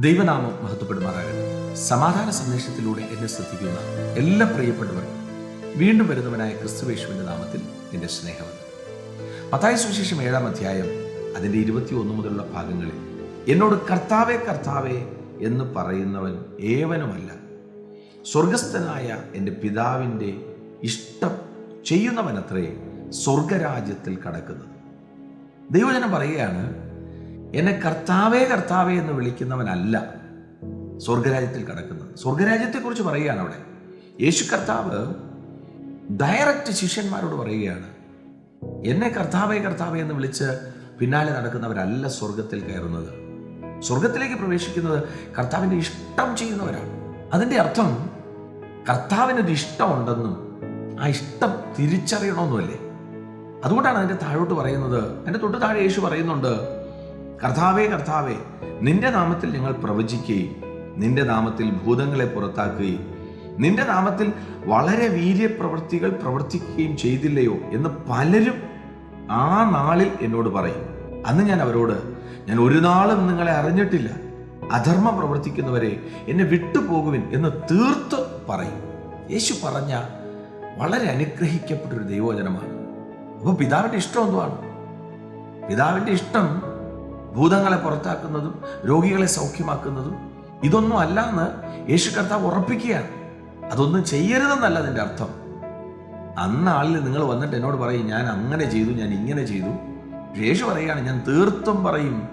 ദൈവനാമം മഹത്വപ്പെടുമാറാകട്ടെ. സമാധാന സന്ദേശത്തിലൂടെ എന്നെ ശ്രദ്ധിക്കുന്ന എല്ലാ പ്രിയപ്പെട്ടവർക്കും വീണ്ടും വരുന്നവനായ ക്രിസ്തുവേശുവിന്റെ നാമത്തിൽ എന്റെ സ്നേഹമുണ്ട് മത്തായ സുവിശേഷം ഏഴാം അധ്യായം അതിന്റെ ഇരുപത്തി ഒന്ന് മുതലുള്ള ഭാഗങ്ങളിൽ എന്നോട് കർത്താവേ കർത്താവേ എന്ന് പറയുന്നവൻ ഏവനുമല്ല. സ്വർഗസ്ഥനായ എന്റെ പിതാവിന്റെ ഇഷ്ടം ചെയ്യുന്നവനത്രേ സ്വർഗരാജ്യത്തിൽ കടക്കുന്നത്. ദൈവജനം പറയുകയാണ് എന്നെ കർത്താവേ കർത്താവേ എന്ന് വിളിക്കുന്നവനല്ല സ്വർഗരാജ്യത്തിൽ കടക്കുന്നത്. സ്വർഗരാജ്യത്തെക്കുറിച്ച് പറയുകയാണ് അവിടെ. യേശു കർത്താവ് ഡയറക്റ്റ് ശിഷ്യന്മാരോട് പറയുകയാണ് എന്നെ കർത്താവേ കർത്താവേ എന്ന് വിളിച്ച് പിന്നാലെ നടക്കുന്നവരല്ല സ്വർഗത്തിൽ കയറുന്നത്. സ്വർഗത്തിലേക്ക് പ്രവേശിക്കുന്നത് കർത്താവിന്റെ ഇഷ്ടം ചെയ്യുന്നവരാണ്. അതിന്റെ അർത്ഥം കർത്താവിനൊരു ഇഷ്ടമുണ്ടെന്നും ആ ഇഷ്ടം തിരിച്ചറിയണമെന്നുമല്ലേ? അതുകൊണ്ടാണ് അതിന്റെ താഴോട്ട് പറയുന്നത്. എന്റെ തൊട്ട് താഴെ യേശു പറയുന്നുണ്ട് കർത്താവേ കർത്താവേ നിന്റെ നാമത്തിൽ ഞങ്ങൾ പ്രവചിക്കുകയും നിന്റെ നാമത്തിൽ ഭൂതങ്ങളെ പുറത്താക്കുകയും നിന്റെ നാമത്തിൽ വളരെ വീര്യപ്രവൃത്തികൾ പ്രവർത്തിക്കുകയും ചെയ്തില്ലയോ എന്ന് പലരും ആ നാളിൽ എന്നോട് പറയും. അന്ന് ഞാൻ അവരോട് ഞാൻ ഒരു നാളും നിങ്ങളെ അറിഞ്ഞിട്ടില്ല. അധർമ്മം പ്രവർത്തിക്കുന്നവരെ എന്നെ വിട്ടുപോകുവിൻ എന്ന് തീർത്ത് പറയും. യേശു പറഞ്ഞ വളരെ അനുഗ്രഹിക്കപ്പെട്ടൊരു ദൈവവചനമാണ്. അപ്പോൾ പിതാവിന്റെ ഇഷ്ടം എന്തുവാണ്? പിതാവിന്റെ ഇഷ്ടം ഭൂതങ്ങളെ പുറത്താക്കുന്നതും രോഗികളെ സൗഖ്യമാക്കുന്നതും ഇതൊന്നും അല്ല എന്ന് യേശു കർത്താവ് ഉറപ്പിക്കുകയാണ്. അതൊന്നും ചെയ്യരുതെന്നല്ല അതിന്റെ അർത്ഥം. അന്നാളിൽ നിങ്ങൾ വന്നിട്ട് എന്നോട് പറയും ഞാൻ അങ്ങനെ ചെയ്തു ഞാൻ ഇങ്ങനെ ചെയ്തു. യേശു പറയുകയാണ് ഞാൻ തീർത്തും പറയും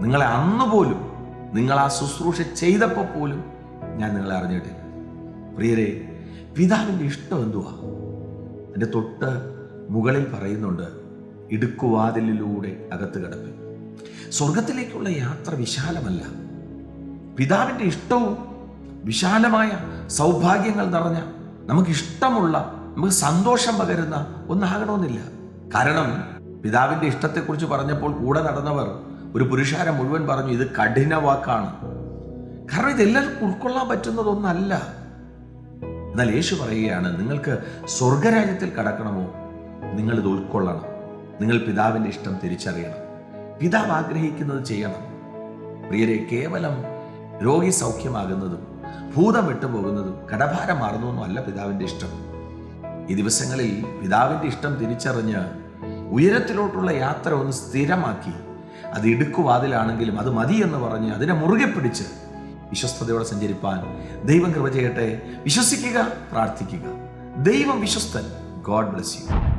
നിങ്ങളെ അന്ന് പോലും നിങ്ങൾ ആ ശുശ്രൂഷ ചെയ്തപ്പോൾ പോലും ഞാൻ നിങ്ങളെ അറിഞ്ഞിട്ടില്ല. പ്രിയരെ പിതാവിന്റെ ഇഷ്ടം എന്തുവാ? എന്റെ തൊട്ട് മുകളിൽ പറയുന്നുണ്ട് ഇടുക്കുവാതിലിലൂടെ അകത്ത് കിടപ്പൻ. സ്വർഗത്തിലേക്കുള്ള യാത്ര വിശാലമല്ല. പിതാവിന്റെ ഇഷ്ടവും വിശാലമായ സൗഭാഗ്യങ്ങൾ നിറഞ്ഞ നമുക്ക് ഇഷ്ടമുള്ള നമുക്ക് സന്തോഷം പകരുന്ന ഒന്നാകണമെന്നില്ല. കാരണം പിതാവിന്റെ ഇഷ്ടത്തെക്കുറിച്ച് പറഞ്ഞപ്പോൾ കൂടെ നടന്നവർ ഒരു പുരുഷാരം മുഴുവൻ പറഞ്ഞു ഇത് കഠിന വാക്കാണ്. കാരണം ഇതെല്ലാവർക്കും ഉൾക്കൊള്ളാൻ പറ്റുന്നതൊന്നല്ല. എന്നാൽ യേശു പറയുകയാണ് നിങ്ങൾക്ക് സ്വർഗരാജ്യത്തിൽ കടക്കണമോ? നിങ്ങളിത് ഉൾക്കൊള്ളണം. നിങ്ങൾ പിതാവിന്റെ ഇഷ്ടം തിരിച്ചറിയണം. പിതാവ് ആഗ്രഹിക്കുന്നത് ചെയ്യണം. പ്രിയരെ കേവലം രോഗി സൗഖ്യമാകുന്നതും ഭൂതം വിട്ടുപോകുന്നതും കടഭാരം മാറുന്നതൊന്നും അല്ല പിതാവിന്റെ ഇഷ്ടം. ഈ ദിവസങ്ങളിൽ പിതാവിന്റെ ഇഷ്ടം തിരിച്ചറിഞ്ഞ് ഉയരത്തിലോട്ടുള്ള യാത്ര ഒന്ന് സ്ഥിരമാക്കി അത് ഇടുക്കുവാതിലാണെങ്കിലും അത് മതി എന്ന് പറഞ്ഞ് അതിനെ മുറുകെ പിടിച്ച് വിശ്വസ്തയോടെ സഞ്ചരിപ്പാൻ ദൈവം കൃപ ചെയ്യട്ടെ. വിശ്വസിക്കുക പ്രാർത്ഥിക്കുക. ദൈവം വിശ്വസ്തൻ. God bless you.